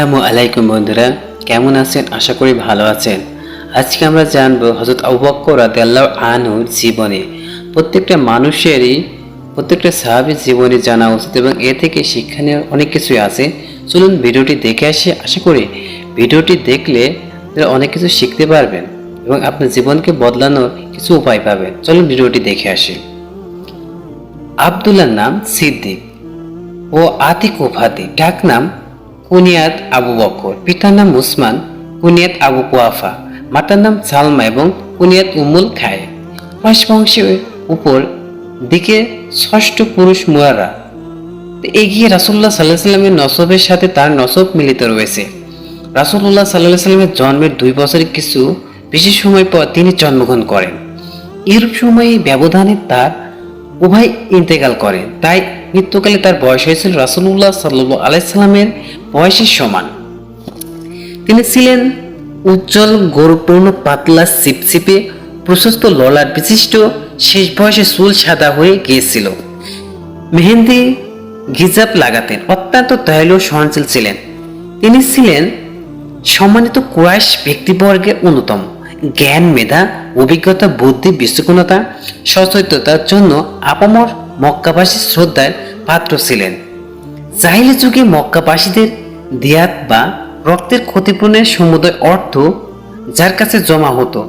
আসসালামু আলাইকুম বন্ধুরা, কেমন আছেন? আশা করি ভালো আছেন। আজকে আমরা জানব হজরত আবু বক্কর রাদিয়াল্লাহু আনহুর জীবনে। প্রত্যেকটা মানুষেরই, প্রত্যেকটা সাহাবীর জীবনে জানা উচিত এবং এ থেকে শিক্ষা নেওয়ার অনেক কিছুই আছে। চলুন ভিডিওটি দেখে আসি। আশা করি ভিডিওটি দেখলে অনেক কিছু শিখতে পারবেন এবং আপনার জীবনকে বদলানোর কিছু উপায় পাবেন। চলুন ভিডিওটি দেখে আসি। আবদুল্লার নাম সিদ্দিক ও আতিক উপাধি ডাক নাম কুনিয়াত আবু বকর। পিতার নাম উসমান, কুনিয়াত আবু কুয়াফা। মাতার নাম সালমা এবং কুনিয়াত উমুল খায় রাজবংশের উপর দিকে ষষ্ঠ পুরুষ মুয়ারা এগিয়ে রাসুল্লাহ সাল্লাহ সাল্লামের নসবের সাথে তার নসব মিলিত রয়েছে। রাসুল্লাহ সাল্লাহ সাল্লামের জন্মের দুই বছরের কিছু বেশি সময় পর তিনি জন্মগ্রহণ করেন। এরূপ সময়ে ব্যবধানে তার উভয় ইন্তেকাল করেন তাই মৃত্যুকালে তার বয়স হয়েছিল রাসুল্লাহ সাল্লু আলাইসাল্লামের বয়সের সমান। তিনি ছিলেন উজ্জ্বল, গৌরবপূর্ণ, পাতলা সিপসিপে প্রশস্ত ললার বিশিষ্ট, শেষ বয়সে চুল সাদা হয়ে গিয়েছিল। মেহেন্দি, গিজাব লাগাতেন, অত্যন্ত দয়ালু সহনশীল ছিলেন। তিনি ছিলেন সম্মানিত কুরাইশ ব্যক্তিবর্গের অন্যতম। জ্ঞান, মেধা, অভিজ্ঞতা, বুদ্ধি, বিচক্ষণতা, সচেতনতার জন্য আপামর মক্কাবাসী শ্রদ্ধার পাত্র ছিলেন। জাহিলি যুগে মক্কাবাসীদের দিয়াত বা রক্তের ক্ষতিপূরণের সমুদয় অর্থ যার কাছে জমা হতো।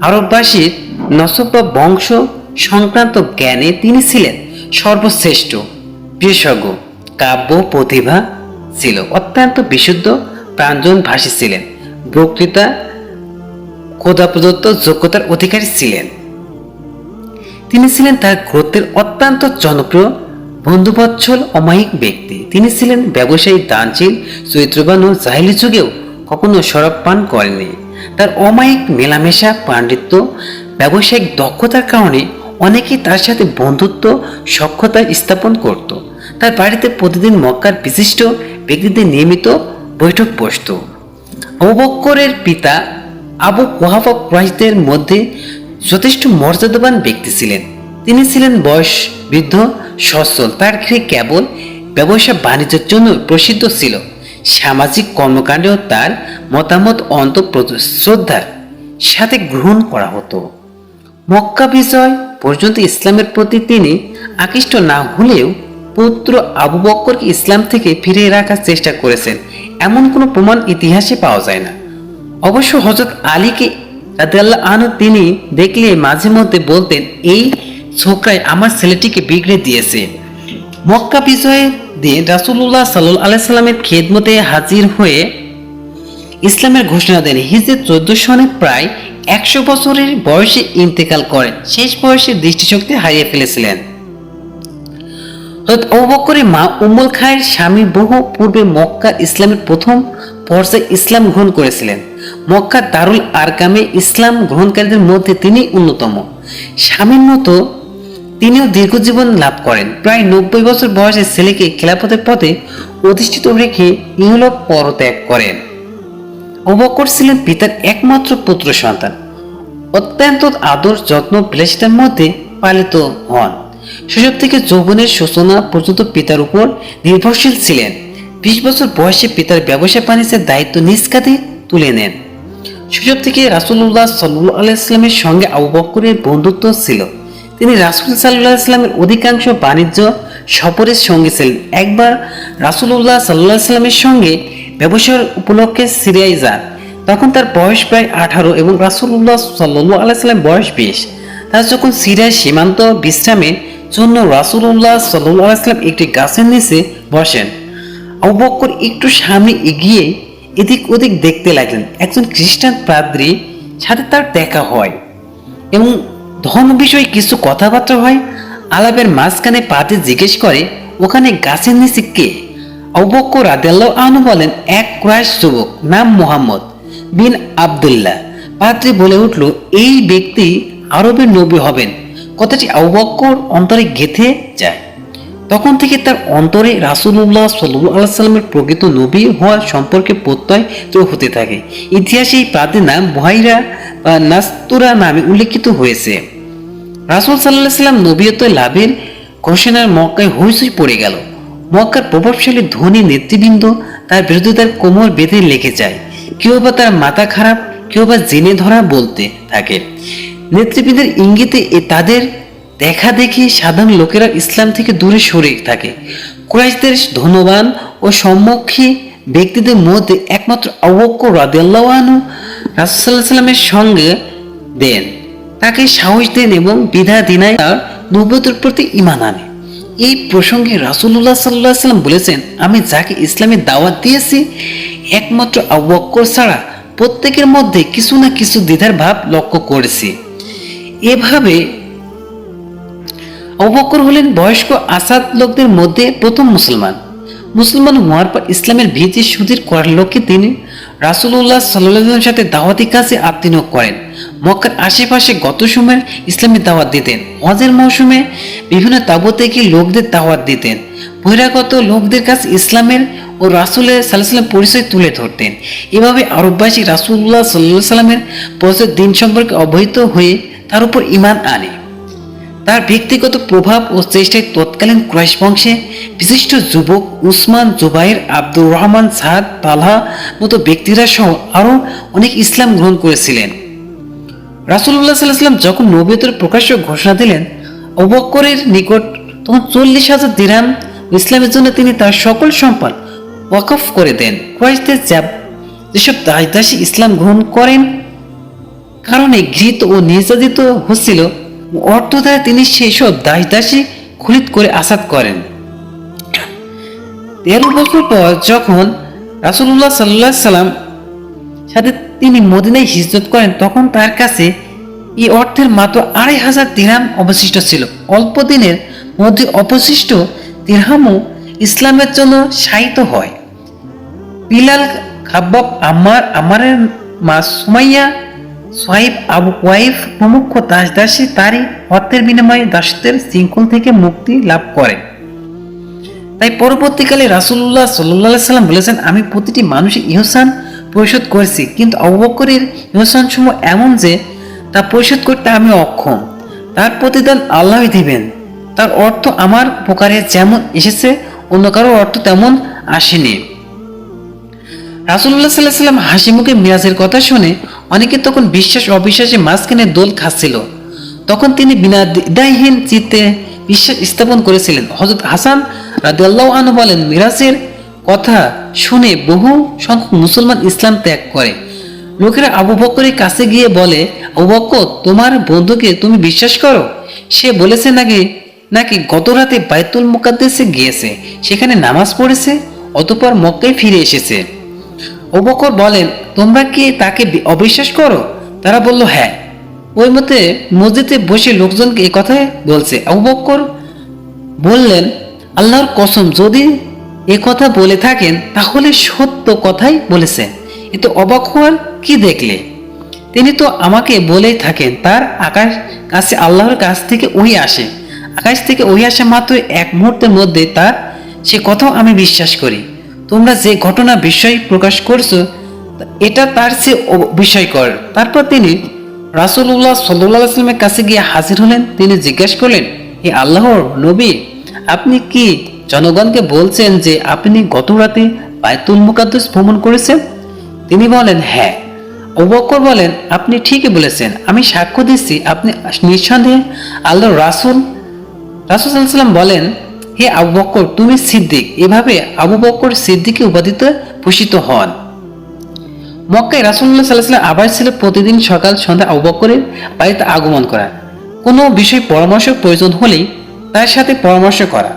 আরববাসীর নসব বা বংশ সংক্রান্ত জ্ঞানে তিনি ছিলেন সর্বশ্রেষ্ঠ। বিশেষজ্ঞ, কাব্য, প্রতিভা ছিল অত্যন্ত বিশুদ্ধ প্রাঞ্জন ভাষী ছিলেন। বক্তৃতা খোদা প্রদত্ত যোগ্যতার অধিকারী ছিলেন। তিনি ছিলেন তার গোত্রের অত্যন্ত জনপ্রিয়, বন্ধুবৎসল অমায়িক ব্যক্তি। তিনি ছিলেন ব্যবসায়ী দানশীল, চরিত্রবান ও জাহিলি যুগেও কখনো শরাব পান করেননি। তার অমায়িক মেলামেশা, পাণ্ডিত্য, ব্যবসায়িক দক্ষতার কারণে অনেকেই তার সাথে বন্ধুত্ব সক্ষতা স্থাপন করত। তার বাড়িতে প্রতিদিন মক্কার বিশিষ্ট ব্যক্তিদের নিয়মিত বৈঠক বসত। আবু বক্করের পিতা আবু কুহাফা কুরাইশদের মধ্যে যথেষ্ট মর্যাদাবান ব্যক্তি ছিলেন। তিনি ছিলেন বয়স বৃদ্ধ, সচ্ছল, তার গৃহে কেবল ব্যবসা বাণিজ্যের জন্য প্রসিদ্ধ ছিল। সামাজিক কর্মকাণ্ডেও তার মতামত অন্ত শ্রদ্ধার সাথে গ্রহণ করা হতো। মক্কা বিজয় পর্যন্ত ইসলামের প্রতি তিনি আকৃষ্ট না হলেও পুত্র আবু বক্করকে ইসলাম থেকে ফিরিয়ে রাখার চেষ্টা করেছেন। এমন কোনো প্রমাণ ইতিহাসে পাওয়া যায় না। অবশ্য হজরত আলীকে আনহু তিনি দেখলে মাঝে মধ্যে বলতেন, এই ছোকরাই আমার ছেলেটিকে বিগড়ে দিয়েছে। মক্কা বিজয়ে দিয়ে রাসূলুল্লাহ সাল্লাল্লাহু আলাইহি সাল্লামের খেদমতে হাজির হয়ে ইসলামের ঘোষণা দেন হিজে চোদ্দ সনে প্রায় একশো বছরের বয়সে ইন্তেকাল করেন। শেষ বয়সে দৃষ্টিশক্তি হারিয়ে ফেলেছিলেন। হযরত আবু বকরের মা উম্মুল খায়ের স্বামী বহু পূর্বে মক্কা ইসলামের প্রথম পর্যায়ে ইসলাম গ্রহণ করেছিলেন। মক্কা দারুল আরকামে ইসলাম গ্রহণকারীদের মধ্যে তিনি অন্যতম। স্বামীর মতো তিনিও দীর্ঘজীবন লাভ করেন। প্রায় নব্বই বছর বয়সে ছেলেকে খেলাপথের পথে অধিষ্ঠিত রেখে ইহলোক পরত্যাগ করেন। অবকর ছিলেন পিতার একমাত্র পুত্র সন্তান। অত্যন্ত আদর, যত্ন বিলাসিতার মধ্যে পালিত হন। শৈশব থেকে যৌবনের সূচনা পর্যন্ত পিতার উপর নির্ভরশীল ছিলেন। বিশ বছর বয়সে পিতার ব্যবসা বাণিজ্যের দায়িত্ব নিজ তুলে নেন। শৈশব থেকে রাসুল্লাহ সাল্লু আলাইস্লামের সঙ্গে আবু বক্করের বন্ধুত্ব ছিল। তিনি রাসুল সাল্লাহ ইসলামের অধিকাংশ বাণিজ্য সফরের সঙ্গে ছিলেন। একবার রাসুল্লাহ সাল্লাহ ইসলামের সঙ্গে ব্যবসার উপলক্ষে সিরিয়ায় যান। তখন তার বয়স প্রায় আঠারো এবং রাসুল্লাহ সাল্লু আলাইসাল্লাম বয়স বিশ। তার যখন সিরিয়ায় সীমান্ত বিশ্রামের জন্য রাসুল্লাহ সাল্লু আলাইসাল্লাম একটি গাছের নিচে বসেন। আবু বক্কর একটু সামনে এগিয়ে এদিক ওদিক দেখতে লাগলেন। একজন খ্রিস্টান পাদ্রী সাথে তার দেখা হয় এবং ধর্ম বিষয়ে কিছু কথাবার্তা হয়। আলাপের মাঝখানে পাদ্রী জিজ্ঞেস করে, ওখানে গাছের নিচে কে? অবক্ক রাদেল্লাহ আনু বলেন, এক ক্রাশ যুবক, নাম মোহাম্মদ বিন আবদুল্লাহ। পাত্রী বলে উঠল, এই ব্যক্তি আরবের নবী হবেন। কথাটি আবক্কর অন্তরে গেথে যায়। তখন থেকে তার অন্তরে রাসুল্লাহ সাল্লু আলাইসাল্লামের প্রকৃত নবী হওয়ার সম্পর্কে প্রত্যয় তো হতে থাকে। ইতিহাসে এই প্রাদের নাম বহাইরা নাস্তুরা নামে উল্লেখিত হয়েছে। রাসুল সাল্লাহ সাল্লাম নবীয়ত লাভের ঘোষণার মক্কায় হইচই পড়ে গেল। মক্কার প্রভাবশালী ধনী নেতৃবৃন্দ তার বিরোধিতার কোমর বেঁধে লেগে যায়। কেউ বা তার মাথা খারাপ, কেউ বা জেনে ধরা বলতে থাকে। নেতৃবৃন্দের ইঙ্গিতে তাদের দেখা দেখি সাধারণ লোকেরা ইসলাম থেকে দূরে সরে থাকে। কুরাইশদের ধনবান ও সম্মুখী ব্যক্তিদের মধ্যে একমাত্র আবক্ক রাদিয়াল্লাহু রাসুল্লাহ সাল্লামের সঙ্গে দেন। তাকে সাহস দেন এবং বিধা দিনায় তার নবতের প্রতি ইমান আনে। এই প্রসঙ্গে রাসুল্লাহ সাল্লাহ সাল্লাম বলেছেন, আমি যাকে ইসলামের দাওয়াত দিয়েছি, একমাত্র আবক্কর ছাড়া প্রত্যেকের মধ্যে কিছু না কিছু দ্বিধার ভাব লক্ষ্য করেছি। এভাবে অবকর হলেন বয়স্ক আসাদ লোকদের মধ্যে প্রথম মুসলমান। মুসলমান হওয়ার পর ইসলামের ভীতি সুদীর করার লক্ষ্যে তিনি রাসুল্লাহ সাল্লামের সাথে দাওয়াতি কাজে আত্মনিয়োগ করেন। মক্কার আশেপাশে গত সময়ের ইসলামের দাওয়াত দিতেন। হজের মৌসুমে বিভিন্ন তাবুতে গিয়ে লোকদের দাওয়াত দিতেন। বহিরাগত লোকদের কাছে ইসলামের ও রাসুলের সাল্লাহ পরিচয় তুলে ধরতেন। এভাবে আরববাসী রাসুল্লাহ সাল্লাহ সাল্লামের পরিচয় দিন সম্পর্কে অবহিত হয়ে তার উপর ইমান আনে। তার ব্যক্তিগত প্রভাব ও চেষ্টায় তৎকালীন ক্রৈশ বংশে বিশিষ্ট যুবক উসমান জুবাইর আব্দুর রহমান সাদ তালহা মতো ব্যক্তিরা সহ আরও অনেক ইসলাম গ্রহণ করেছিলেন। রাসুল্লাহ সাল্লাম যখন নবীয়তের প্রকাশ্য ঘোষণা দিলেন অবক্করের নিকট তখন চল্লিশ হাজার দিরাম ইসলামের জন্য তিনি তার সকল সম্পদ ওয়াকফ করে দেন। ক্রৈশদের যা যেসব দাসী ইসলাম গ্রহণ করেন, কারণে ঘৃত ও নির্যাতিত হচ্ছিল অর্থ দ্বারা তিনি সেই সব দাস দাসী খরিদ করে আসাদ করেন। তেরো বছর পর যখন রাসুল্লাহ সাল্লাহ সাল্লাম সাথে তিনি মদিনায় হিজরত করেন, তখন তার কাছে এই অর্থের মাত্র আড়াই হাজার দিরহাম অবশিষ্ট ছিল। অল্প দিনের মধ্যে অবশিষ্ট দিরহামও ইসলামের জন্য শায়িত হয়। বিলাল খাব্বাব আমার আমারের মা সুমাইয়া সোহাইব আবু ওয়াইফ প্রমুখ দাস দাসী তারই অর্থের বিনিময়ে দাসত্বের শৃঙ্খল থেকে মুক্তি লাভ করে। তাই পরবর্তীকালে রাসুল্লাহ সাল্লাহ সাল্লাম বলেছেন, আমি প্রতিটি মানুষের ইহসান পরিশোধ করেছি। কিন্তু অবকরের ইহসান সমূহ এমন যে, তা পরিশোধ করতে আমি অক্ষম। তার প্রতিদান আল্লাহ দিবেন। তার অর্থ আমার প্রকারে যেমন এসেছে, অন্য কারও অর্থ তেমন আসেনি। রাসুল্লাহ সাল্লাহ সাল্লাম হাসি মুখে মিরাজের কথা শুনে অনেকে তখন বিশ্বাস অবিশ্বাসে মাঝখানে দোল খাচ্ছিল। তখন তিনি বিনা দ্বিধাহীন চিত্তে বিশ্বাস স্থাপন করেছিলেন। হজরত হাসান রাদিয়াল্লাহু আনহু বলেন, মিরাজের কথা শুনে বহু সংখ্যক মুসলমান ইসলাম ত্যাগ করে। লোকেরা আবু বকরের কাছে গিয়ে বলে, আবু বকর, তোমার বন্ধুকে তুমি বিশ্বাস করো? সে বলেছে নাকি নাকি গত রাতে বাইতুল মুকাদ্দেসে গিয়েছে, সেখানে নামাজ পড়েছে, অতপর মক্কায় ফিরে এসেছে। অবকর বলেন, তোমরা কি তাকে অবিশ্বাস করো? তারা বলল হ্যাঁ। ওই মতে মসজিদে বসে লোকজনকে এ কথাই বলছে। অবকর বললেন, আল্লাহর কসম, যদি এ কথা বলে থাকেন, তাহলে সত্য কথাই বলেছেন। এতে অবাক হওয়ার কি দেখলে? তিনি তো আমাকে বলেই থাকেন, তার আকাশ কাছে আল্লাহর কাছ থেকে ওই আসে। আকাশ থেকে ওই আসা মাত্র এক মুহূর্তের মধ্যে তার সে কথাও আমি বিশ্বাস করি। তোমরা যে ঘটনা বিষয় প্রকাশ করছ এটা তার সে বিস্ময়কর তারপর তিনি রাসুল্লাহ সাল্লাহ আসলামের কাছে গিয়ে হাজির হলেন। তিনি জিজ্ঞেস করলেন, হে আল্লাহর নবী, আপনি কি জনগণকে বলছেন যে আপনি গত রাতে বায়তুল মুকাদ্দাস ভ্রমণ করেছেন? তিনি বলেন হ্যাঁ। অবকর বলেন, আপনি ঠিকই বলেছেন। আমি সাক্ষ্য দিচ্ছি। আপনি নিঃসন্দেহে আল্লাহ রাসুল রাসুল সাল্লাম বলেন হে আবু বক্কর, তুমি সিদ্দিক। এভাবে আবু বক্কর সিদ্দিকে উপাধিতে ভূষিত হন। মক্কায় রাসুল্লাহ সাল্লাহ আবার ছিল প্রতিদিন সকাল, সন্ধ্যা আবু বক্করের বাড়িতে আগমন করা। কোনো বিষয় পরামর্শ প্রয়োজন হলেই তার সাথে পরামর্শ করা।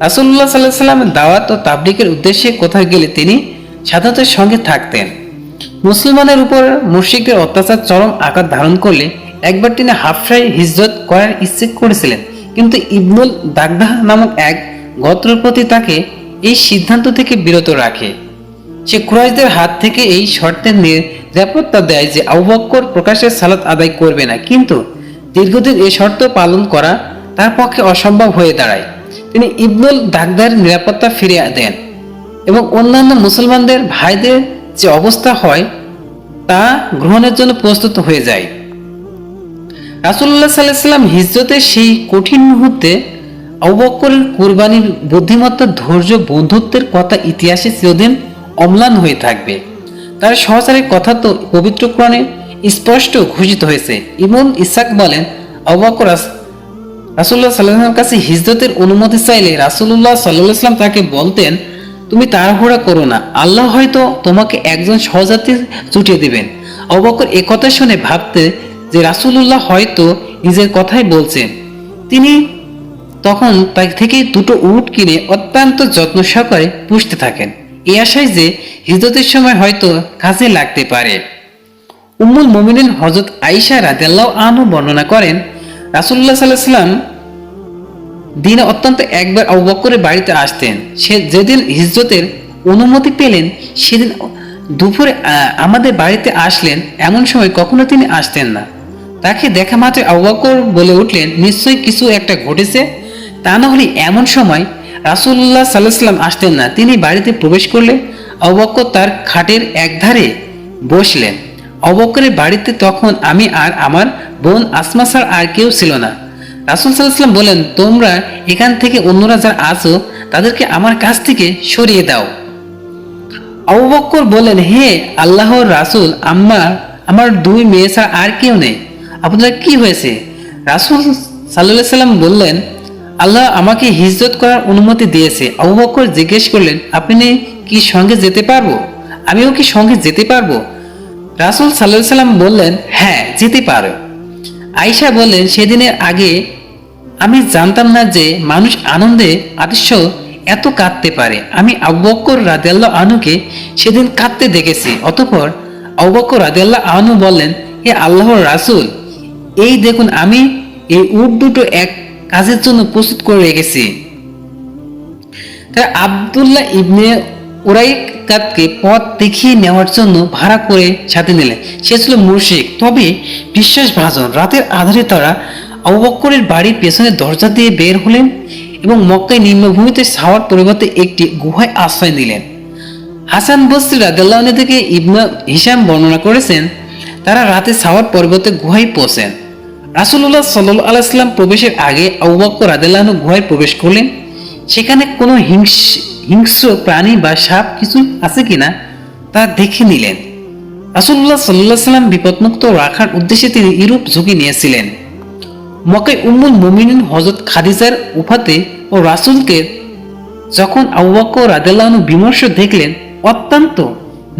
রাসুল্লাহ সাল্লাহ সাল্লামের দাওয়াত ও তাবলিকের উদ্দেশ্যে কোথাও গেলে তিনি সাধারণত সঙ্গে থাকতেন। মুসলমানের উপর মুর্শিকদের অত্যাচার চরম আকার ধারণ করলে একবার তিনি হাফসায় হিজরত করার ইচ্ছে করেছিলেন। কিন্তু ইবনুল দাগদাহ নামক এক গোত্রপতি তাকে এই সিদ্ধান্ত থেকে বিরত রাখে। সে কুরাইশদের হাত থেকে এই শর্তের নিরাপত্তা দেয় যে আবু বক্কর প্রকাশের সালাত আদায় করবে না, কিন্তু দীর্ঘদিন এ শর্ত পালন করা তার পক্ষে অসম্ভব হয়ে দাঁড়ায়। তিনি ইবনুল দাগদার নিরাপত্তা ফিরিয়ে দেন এবং অন্যান্য মুসলমানদের ভাইদের যে অবস্থা হয় তা গ্রহণের জন্য প্রস্তুত হয়ে যায়। রাসুল্লাহ সাল্লাম হিজরতের সেই কঠিন মুহূর্তে আবু বকরের কুরবানির বুদ্ধিমত্তা, ধৈর্য, বন্ধুত্বের কথা ইতিহাসে চিরদিন অম্লান হয়ে থাকবে। তার সহচারের কথা তো পবিত্র কোরআনে স্পষ্ট ঘোষিত হয়েছে। ইমন ইসাক বলেন রাস- রাসুল্লাহ সাল্লামের কাছে হিজরতের অনুমতি চাইলে রাসুল্লাহ সাল্লাহ ইসলাম তাকে বলতেন, তুমি তাড়াহুড়া করো না। আল্লাহ হয়তো তোমাকে একজন সহযাত্রী জুটিয়ে দেবেন। অবকর একথা শুনে ভাবতে যে রাসুল্লাহ হয়তো নিজের কথাই বলছেন। তিনি তখন তার থেকে দুটো উট কিনে অত্যন্ত যত্ন সহকারে পুষতে থাকেন। এই আশায় যে হিজরতের সময় হয়তো কাজে লাগতে পারে। উম্মুল মোমিনিন হজরত আইসা রাদিয়াল্লাহ আনহু বর্ণনা করেন রাসুল্লাহ সাল্লাহ সাল্লাম দিনে অত্যন্ত একবার আবু বকরের বাড়িতে আসতেন। সে যেদিন হিজরতের অনুমতি পেলেন, সেদিন দুপুরে আমাদের বাড়িতে আসলেন, এমন সময় কখনো তিনি আসতেন না। তাকে দেখা মাত্র আবু বলে উঠলেন, নিশ্চয়ই কিছু একটা ঘটেছে? তা না হলে এমন সময় রাসুল্লাহ সাল্লাহ সাল্লাম আসতেন না। তিনি বাড়িতে প্রবেশ করলে আবু বকর তার খাটের একধারে বসলেন। অবকরের বাড়িতে তখন আমি আর আমার বোন আসমা ছাড়া আর কেউ ছিল না। রাসুল সাল্লাহাম বলেন, তোমরা এখান থেকে অন্যরা যারা আছো, তাদেরকে আমার কাছ থেকে সরিয়ে দাও। আবু বক্কর বলেন, হে আল্লাহর রাসুল, আমার আমার দুই মেয়ে ছাড়া আর কেউ নেই। আপনার কি হয়েছে? রাসুল সাল্লাহ সাল্লাম বললেন, আল্লাহ আমাকে হিজরত করার অনুমতি দিয়েছে। আবু বক্কর জিজ্ঞেস করলেন, আপনি কি সঙ্গে যেতে পারব? আমিও কি সঙ্গে যেতে পারব? রাসুল সাল্লাহ সাল্লাম বললেন হ্যাঁ যেতে পারো। আয়শা বললেন, সেদিনের আগে আমি জানতাম না যে মানুষ আনন্দে আদর্শ এত কাঁদতে পারে। আমি আব্বকর রাদেল্লা আনুকে সেদিন কাঁদতে দেখেছি। অতঃপর আব্বকর রাদেল্লা আনু বললেন, হে আল্লাহর রাসূল এই দেখুন, আমি এই উট দুটো এক কাজের জন্য প্রস্তুত করে রেখেছি। আবদুল্লাহ ইবনে উরাইকাতকে পথ দেখিয়ে নেওয়ার জন্য ভাড়া করে সাথে নিলেন। সে ছিল মুর্শিক তবে বিশ্বাসভাজন রাতের আধারে তারা অবক্করের বাড়ির পেছনে দরজা দিয়ে বের হলেন এবং মক্কায় নিম্নভূমিতে ছাওয়ার পরিবর্তে একটি গুহায় আশ্রয় নিলেন। হাসান বস্রি রাদাল্লাহ থেকে ইবনা হিসাম বর্ণনা করেছেন, তারা রাতে ছাওয়ার পরিবর্তে গুহায় পৌঁছেন। রাসুল্লাহ সাল্লু আলাইসাল্লাম প্রবেশের আগে আউবাক্য রাদাল্লাহ গুহায় প্রবেশ করলেন। সেখানে কোনো হিংস, হিংস্র প্রাণী বা সাপ কিছু আছে কিনা তা দেখে নিলেন। রাসুল্লাহ সাল্লাহ সাল্লাম বিপদমুক্ত রাখার উদ্দেশ্যে তিনি ইউরোপ ঝুঁকি নিয়েছিলেন। মকে উম্মুল মুমিনিন হজরত খাদিজার উফাতে ও রাসুলকে যখন আউবাক্য রাদেলানু বিমর্ষ দেখলেন, অত্যন্ত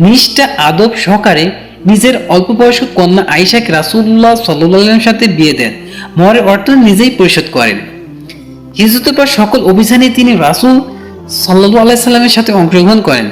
নিষ্ঠা, আদব সহকারে নিজের অল্প বয়স্ক কন্যা আইসাক রাসুল্লাহ সাল্লামের সাথে বিয়ে দেন। মহরের অর্থ নিজেই পরিশোধ করেন। হিজরতের পর সকল অভিযানে তিনি রাসুল সাল্লু আলাইসাল্লামের সাথে অংশগ্রহণ করেন।